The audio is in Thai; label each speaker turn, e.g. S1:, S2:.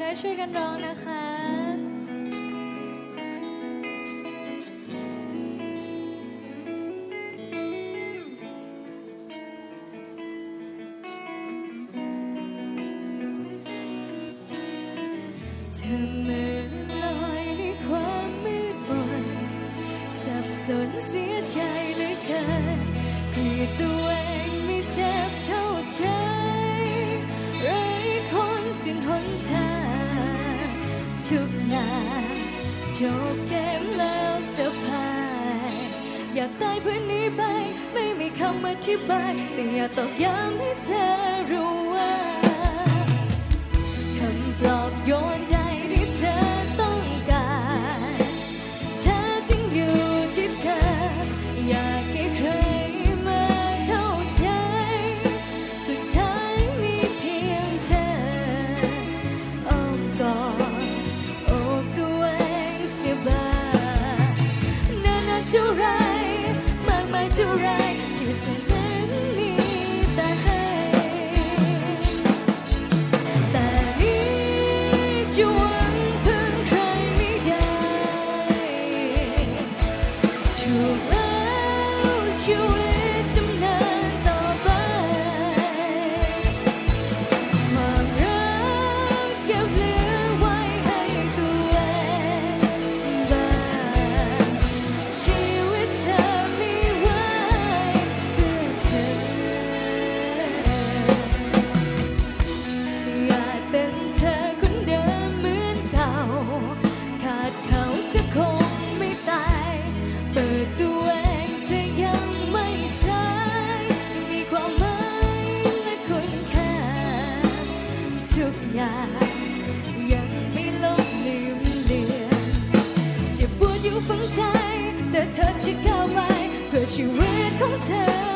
S1: ได้ช่วยกันร้องนะคะ จบเกมแล้วจะพ่ายอยากได้พื่อนนี้ไป ไม่มีคำอธิบายไม่อยากตอกย้ำให้เธอ to lose you. ยังไม่ลบลืมเลือนจะปวดอยู่ฝังใจ แต่เธอจะก้าวไปเพื่อชีวิตของเธอ